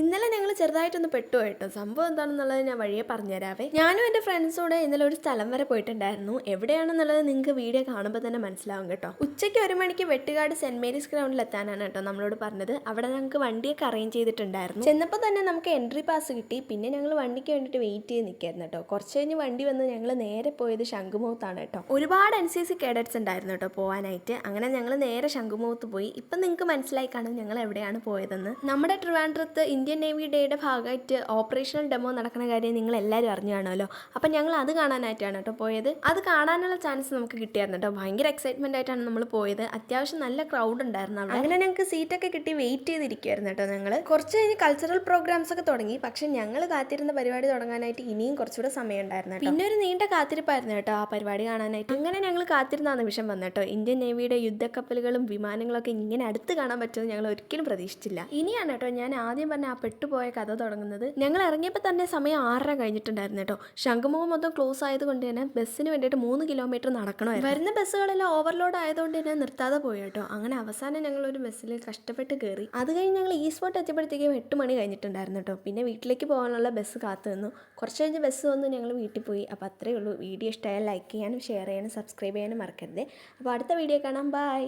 ഇന്നലെ ഞങ്ങൾ ചെറുതായിട്ടൊന്ന് പെട്ടു കേട്ടോ. സംഭവം എന്താണെന്നുള്ളത് ഞാൻ വഴിയെ പറഞ്ഞുതരാവേ. ഞാനും എന്റെ ഫ്രണ്ട്സോടെ ഇന്നലെ ഒരു സ്ഥലം വരെ പോയിട്ടുണ്ടായിരുന്നു. എവിടെയാണെന്നുള്ളത് നിങ്ങൾക്ക് വീഡിയോ കാണുമ്പോൾ തന്നെ മനസ്സിലാവും കേട്ടോ. ഉച്ചയ്ക്ക് ഒരു മണിക്ക് വെട്ടുകാട് സെന്റ് മേരീസ് ഗ്രൗണ്ടിൽ എത്താനാണ് കേട്ടോ നമ്മളോട് പറഞ്ഞത്. അവിടെ ഞങ്ങൾക്ക് വണ്ടിയൊക്കെ അറേഞ്ച് ചെയ്തിട്ടുണ്ടായിരുന്നു. ചെന്നപ്പോൾ തന്നെ നമുക്ക് എൻട്രി പാസ് കിട്ടി. പിന്നെ ഞങ്ങൾ വണ്ടിക്ക് വേണ്ടിയിട്ട് വെയിറ്റ് ചെയ്ത് നിൽക്കായിരുന്നു കേട്ടോ. കുറച്ച് കഴിഞ്ഞ് വണ്ടി വന്ന് ഞങ്ങൾ നേരെ പോയത് ശംഖുമുഖത്താണ് കേട്ടോ. ഒരുപാട് എൻ സി സി കേഡറ്റ്സ് ഉണ്ടായിരുന്നു കേട്ടോ പോകാനായിട്ട് അങ്ങനെ ഞങ്ങൾ നേരെ ശംഖുമുഖത്ത് പോയി. ഇപ്പം നിങ്ങൾക്ക് മനസ്സിലായി കാണും ഞങ്ങൾ എവിടെയാണ് പോയതെന്ന്. നമ്മുടെ ട്രിവാൻഡ്രത്ത് ഇന്ത്യൻ നേവി ഡേയുടെ ഭാഗമായിട്ട് ഓപ്പറേഷണൽ ഡെമോ നടക്കുന്ന കാര്യം നിങ്ങൾ എല്ലാവരും അറിഞ്ഞു കാണുമല്ലോ അപ്പം ഞങ്ങൾ അത് കാണാനായിട്ടാണ് കേട്ടോ പോയത്. അത് കാണാനുള്ള ചാൻസ് നമുക്ക് കിട്ടിയായിരുന്നു കേട്ടോ. ഭയങ്കര എക്സൈറ്റ്മെന്റ് ആയിട്ടാണ് നമ്മൾ പോയത്. അത്യാവശ്യം നല്ല ക്രൗഡ് ഉണ്ടായിരുന്നു അവിടെ. അങ്ങനെ ഞങ്ങൾക്ക് സീറ്റൊക്കെ കിട്ടി വെയിറ്റ് ചെയ്തിരിക്കുമായിരുന്നു കേട്ടോ ഞങ്ങൾ കുറച്ച് കഴിഞ്ഞ് കൾച്ചറൽ പ്രോഗ്രാംസ് ഒക്കെ തുടങ്ങി. പക്ഷെ ഞങ്ങൾ കാത്തിരുന്ന പരിപാടി തുടങ്ങാനായിട്ട് ഇനിയും കുറച്ചുകൂടെ സമയം ഉണ്ടായിരുന്നു. പിന്നെ ഒരു നീണ്ട കാത്തിരിപ്പായിരുന്നു കേട്ടോ ആ പരിപാടി കാണാനായിട്ട്. അങ്ങനെ ഞങ്ങൾ കാത്തിരുന്ന വിഷം നിമിഷം വന്നു കേട്ടോ. ഇന്ത്യൻ നേവിയുടെ യുദ്ധക്കപ്പലുകളും വിമാനങ്ങളൊക്കെ ഇങ്ങനെ അടുത്ത് കാണാൻ പറ്റുമെന്ന് ഞങ്ങൾ ഒരിക്കലും പ്രതീക്ഷിച്ചില്ല. ഇനിയാണ് കേട്ടോ ഞാൻ ആദ്യം പറഞ്ഞ ആ പെട്ടുപോയ കഥ തുടങ്ങുന്നത്. ഞങ്ങൾ ഇറങ്ങിയപ്പോൾ തന്നെ സമയം ആറര കഴിഞ്ഞിട്ടുണ്ടായിരുന്നു കേട്ടോ. ശംഖുമുഖം മൊത്തം ക്ലോസ് ആയതുകൊണ്ട് തന്നെ ബസ്സിന് വേണ്ടിയിട്ട് മൂന്ന് കിലോമീറ്റർ നടക്കണമായിരുന്നു. വരുന്ന ബസ്സുകളെല്ലാം ഓവർലോഡ് ആയതുകൊണ്ട് തന്നെ നിർത്താതെ പോയി കേട്ടോ. അങ്ങനെ അവസാനം ഞങ്ങൾ ഒരു ബസ്സിൽ കഷ്ടപ്പെട്ട് കയറി അത് കഴിഞ്ഞ് ഞങ്ങൾ ഈ സ്പോട്ട് എത്തിയപ്പോഴത്തേക്കും എട്ട് മണി കഴിഞ്ഞിട്ടുണ്ടായിരുന്നു കേട്ടോ. പിന്നെ വീട്ടിലേക്ക് പോകാനുള്ള ബസ് കാത്തു നിന്നു. കുറച്ച് കഴിഞ്ഞ് ബസ് വന്ന് ഞങ്ങൾ വീട്ടിൽ പോയി. അപ്പോൾ അത്രയേ ഉള്ളൂ. വീഡിയോ ഇഷ്ടമായാൽ ലൈക്ക് ചെയ്യാനും ഷെയർ ചെയ്യാനും സബ്സ്ക്രൈബ് ചെയ്യാനും മറക്കരുത്. അപ്പോൾ അടുത്ത വീഡിയോ കാണാം. ബൈ